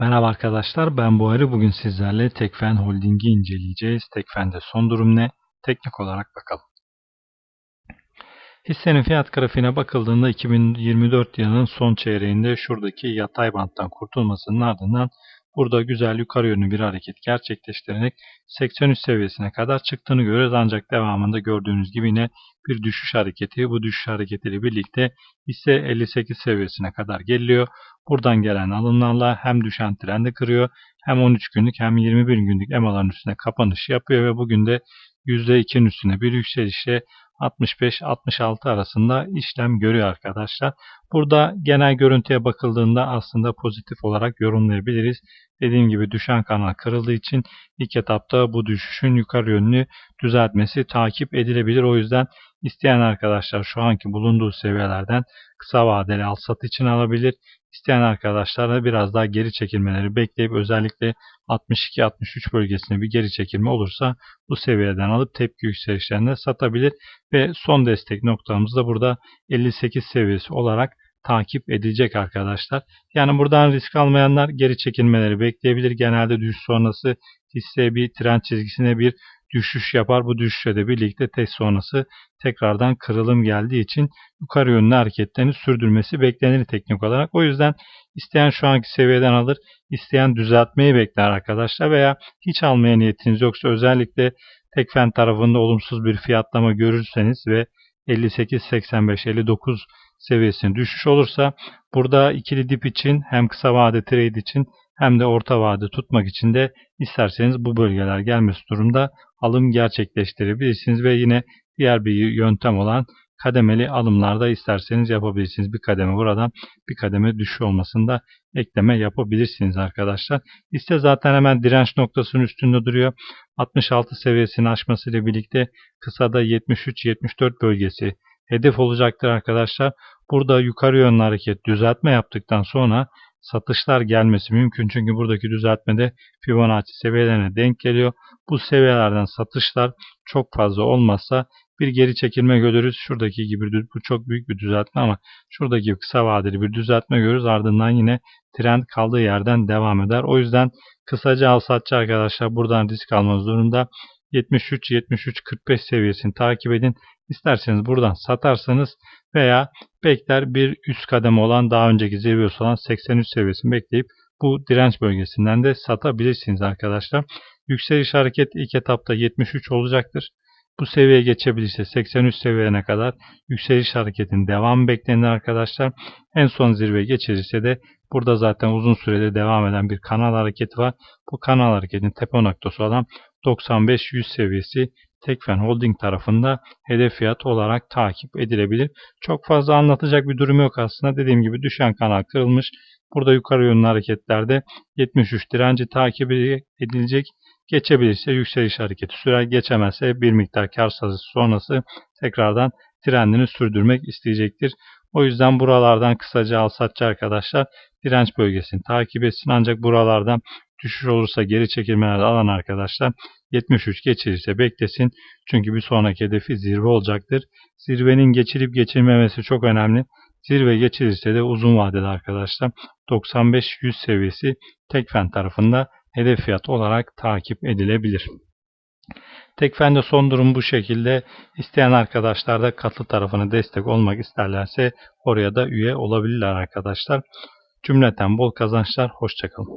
Merhaba arkadaşlar ben Buhari. Bugün sizlerle Tekfen Holding'i inceleyeceğiz. Tekfen'de son durum ne? Teknik olarak bakalım. Hissenin fiyat grafiğine bakıldığında 2024 yılının son çeyreğinde şuradaki yatay banttan kurtulmasının ardından burada güzel yukarı yönlü bir hareket gerçekleştirerek 83 seviyesine kadar çıktığını görüyoruz. Ancak devamında gördüğünüz gibi yine bir düşüş hareketi. Bu düşüş hareketiyle birlikte hisse 58 seviyesine kadar geliyor. Buradan gelen alımlarla hem düşen trendi kırıyor hem 13 günlük hem 21 günlük EMA'ların üstüne kapanış yapıyor ve bugün de %2'nin üstüne bir yükselişle 65-66 arasında işlem görüyor arkadaşlar. Burada genel görüntüye bakıldığında aslında pozitif olarak yorumlayabiliriz. Dediğim gibi düşen kanal kırıldığı için ilk etapta bu düşüşün yukarı yönlü düzeltmesi takip edilebilir. O yüzden isteyen arkadaşlar şu anki bulunduğu seviyelerden kısa vadeli al sat için alabilir. İsteyen arkadaşlar da biraz daha geri çekilmeleri bekleyip özellikle 62-63 bölgesine bir geri çekilme olursa bu seviyeden alıp tepki yükselişlerinde satabilir ve son destek noktamız da burada 58 seviyesi olarak takip edilecek arkadaşlar. Yani buradan risk almayanlar geri çekilmeleri bekleyebilir. Genelde düşüş sonrası hisse bir trend çizgisine bir düşüş yapar. Bu düşüşle de birlikte test sonrası tekrardan kırılım geldiği için yukarı yönlü hareketlerini sürdürmesi beklenir teknik olarak. O yüzden isteyen şu anki seviyeden alır, isteyen düzeltmeyi bekler arkadaşlar veya hiç almaya niyetiniz yoksa özellikle Tekfen tarafında olumsuz bir fiyatlama görürseniz ve 58-85-59 seviyesine düşüş olursa burada ikili dip için hem kısa vade trade için hem de orta vade tutmak için de isterseniz bu bölgeler gelmesi durumda alım gerçekleştirebilirsiniz ve yine diğer bir yöntem olan kademeli alımlarda isterseniz yapabilirsiniz. Bir kademe buradan bir kademe düşüş olmasında ekleme yapabilirsiniz arkadaşlar. Liste zaten hemen direnç noktasının üstünde duruyor. 66 seviyesini aşmasıyla birlikte kısada 73-74 bölgesi hedef olacaktır arkadaşlar. Burada yukarı yönlü hareket düzeltme yaptıktan sonra satışlar gelmesi mümkün. Çünkü buradaki düzeltmede Fibonacci seviyelerine denk geliyor. Bu seviyelerden satışlar çok fazla olmazsa bir geri çekilme görürüz. Şuradaki gibi bu çok büyük bir düzeltme ama şuradaki kısa vadeli bir düzeltme görürüz. Ardından yine trend kaldığı yerden devam eder. O yüzden kısaca al satçı arkadaşlar buradan risk almanız durumda. 73-73-45 seviyesini takip edin. İsterseniz buradan satarsanız veya bekler bir üst kademe olan daha önceki zirvesi olan 83 seviyesini bekleyip bu direnç bölgesinden de satabilirsiniz arkadaşlar. Yükseliş hareket ilk etapta 73 olacaktır. Bu seviyeye geçebilirse 83 seviyene kadar yükseliş hareketinin devamı beklenir arkadaşlar. En son zirveye geçilirse de burada zaten uzun sürede devam eden bir kanal hareketi var. Bu kanal hareketinin tepe noktası olan 95-100 seviyesi Tekfen Holding tarafında hedef fiyat olarak takip edilebilir. Çok fazla anlatacak bir durum yok aslında. Dediğim gibi düşen kanal kırılmış. Burada yukarı yönlü hareketlerde 73 direnci takip edilecek. Geçebilirse yükseliş hareketi sürer. Geçemezse bir miktar kar sazı sonrası tekrardan trendini sürdürmek isteyecektir. O yüzden buralardan kısaca al satçı arkadaşlar direnç bölgesini takip etsin. Ancak buralardan düşüş olursa geri çekilmelerde alan arkadaşlar 73 geçilirse beklesin. Çünkü bir sonraki hedefi zirve olacaktır. Zirvenin geçilip geçilmemesi çok önemli. Zirve geçilirse de uzun vadede arkadaşlar 95-100 seviyesi Tekfen tarafında hedef fiyat olarak takip edilebilir. Tekfen'de son durum bu şekilde. İsteyen arkadaşlar da katlı tarafına destek olmak isterlerse oraya da üye olabilirler arkadaşlar. Cümleten bol kazançlar. Hoşçakalın.